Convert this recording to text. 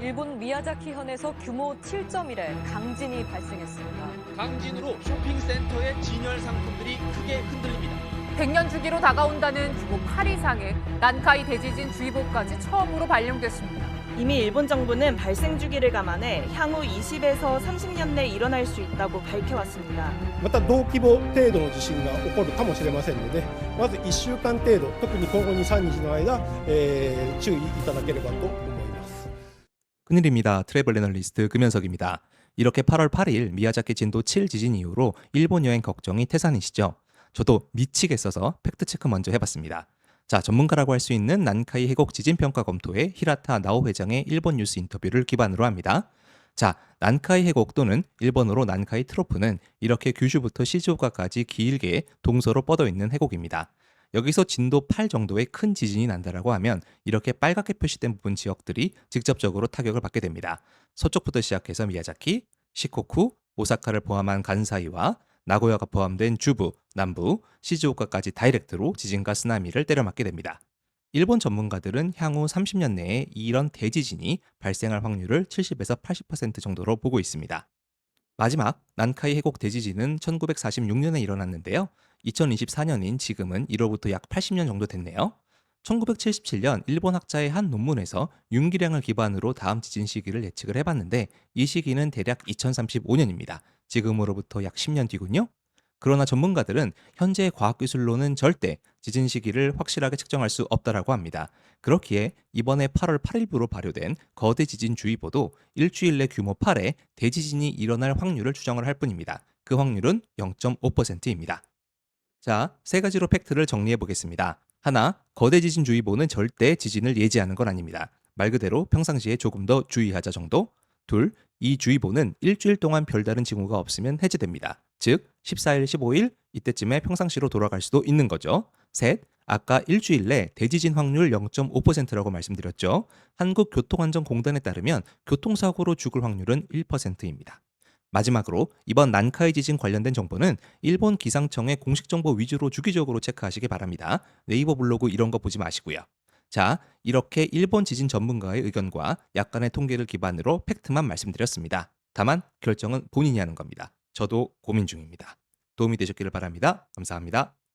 일본 미야자키 현에서 규모 7.1의 강진이 발생했습니다. 강진으로 쇼핑센터의 진열 상품들이 크게 흔들립니다. 100년 주기로 다가온다는 규모 8 이상의 난카이 대지진 주의보까지 처음으로 발령됐습니다. 이미 일본 정부는 발생 주기를 감안해 향후 20에서 30년 내 일어날 수 있다고 밝혀왔습니다.また同規模程度の地震が起こるかもしれませんのでまず1週間程度特に今後23日の間、えー注意いただければと思います。 큰일입니다. 트래블 애널리스트 금현석입니다. 이렇게 8월 8일 미야자키 진도 7 지진 이후로 일본 여행 걱정이 태산이시죠? 저도 미치겠어서 팩트체크 먼저 해봤습니다. 자, 전문가라고 할 수 있는 난카이 해곡 지진평가 검토의 히라타 나오 회장의 일본 뉴스 인터뷰를 기반으로 합니다. 자, 난카이 해곡 또는 일본어로 난카이 트로프는 이렇게 규슈부터 시즈오카까지 길게 동서로 뻗어 있는 해곡입니다. 여기서 진도 8 정도의 큰 지진이 난다라고 하면 이렇게 빨갛게 표시된 부분 지역들이 직접적으로 타격을 받게 됩니다. 서쪽부터 시작해서 미야자키, 시코쿠, 오사카를 포함한 간사이와 나고야가 포함된 주부, 남부, 시즈오카까지 다이렉트로 지진과 쓰나미를 때려맞게 됩니다. 일본 전문가들은 향후 30년 내에 이런 대지진이 발생할 확률을 70에서 80% 정도로 보고 있습니다. 마지막 난카이 해곡 대지진은 1946년에 일어났는데요. 2024년인 지금은 1호부터 약 80년 정도 됐네요. 1977년 일본 학자의 한 논문에서 윤기량을 기반으로 다음 지진 시기를 예측을 해봤는데 이 시기는 대략 2035년입니다. 지금으로부터 약 10년 뒤군요. 그러나 전문가들은 현재의 과학기술로는 절대 지진 시기를 확실하게 측정할 수 없다라고 합니다. 그렇기에 이번에 8월 8일부로 발효된 거대 지진 주의보도 일주일 내 규모 8의 대지진이 일어날 확률을 추정을 할 뿐입니다. 그 확률은 0.5%입니다. 자, 세 가지로 팩트를 정리해 보겠습니다. 하나, 거대 지진 주의보는 절대 지진을 예지하는 건 아닙니다. 말 그대로 평상시에 조금 더 주의하자 정도. 둘, 이 주의보는 일주일 동안 별다른 징후가 없으면 해제됩니다. 즉, 14일, 15일 이때쯤에 평상시로 돌아갈 수도 있는 거죠. 셋, 아까 일주일 내 대지진 확률 0.5%라고 말씀드렸죠. 한국교통안전공단에 따르면 교통사고로 죽을 확률은 1%입니다. 마지막으로 이번 난카이 지진 관련된 정보는 일본 기상청의 공식 정보 위주로 주기적으로 체크하시기 바랍니다. 네이버 블로그 이런 거 보지 마시고요. 자, 이렇게 일본 지진 전문가의 의견과 약간의 통계를 기반으로 팩트만 말씀드렸습니다. 다만 결정은 본인이 하는 겁니다. 저도 고민 중입니다. 도움이 되셨기를 바랍니다. 감사합니다.